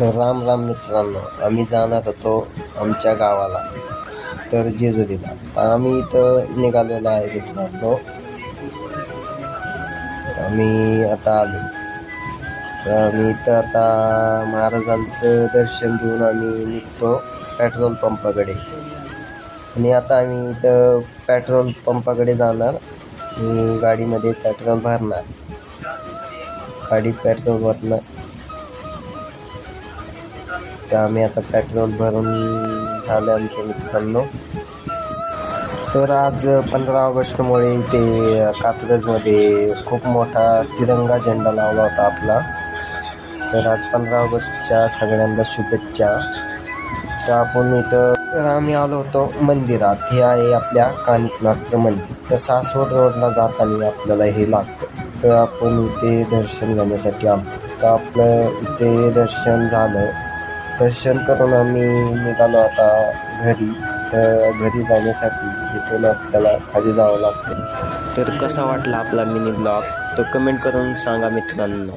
तर राम राम मित्रांनो आम्ही जाणार होतो आमच्या गावाला. तर जेजुरीला तर आम्ही इथं निघालेलो आहे मित्रांनो. आम्ही आता आलो. तर आम्ही इथं आता महाराजांचं दर्शन घेऊन आम्ही निघतो पेट्रोल पंपाकडे. आणि आता आम्ही इथं पेट्रोल पंपाकडे जाणार. आणि गाडीमध्ये पेट्रोल भरणार. गाडीत पेट्रोल भरणार. तर आम्ही आता पेट्रोल भरून झालं आमच्या मित्रांनो. तर आज पंधरा ऑगस्टमुळे ते कात्रजमध्ये खूप मोठा तिरंगा झेंडा लावला होता आपला. तर आज पंधरा ऑगस्टच्या सगळ्यांना शुभेच्छा. तर आपण इथं तर आम्ही आलो होतो मंदिरात. हे आहे आपल्या कानिकनाथचं मंदिर. तर सासवड रोडला जाताना आपल्याला हे लागतं. तर आपण इथे दर्शन घेण्यासाठी आलो तर आपलं इथे दर्शन झालं. दर्शन करून आम्ही निघालो आता घरी. तर घरी जाण्यासाठी इथून आपल्याला खाली जावं लागते. तर कसा वाटला आपला मिनी ब्लॉग? तो कमेंट करून सांगा मित्रांनो.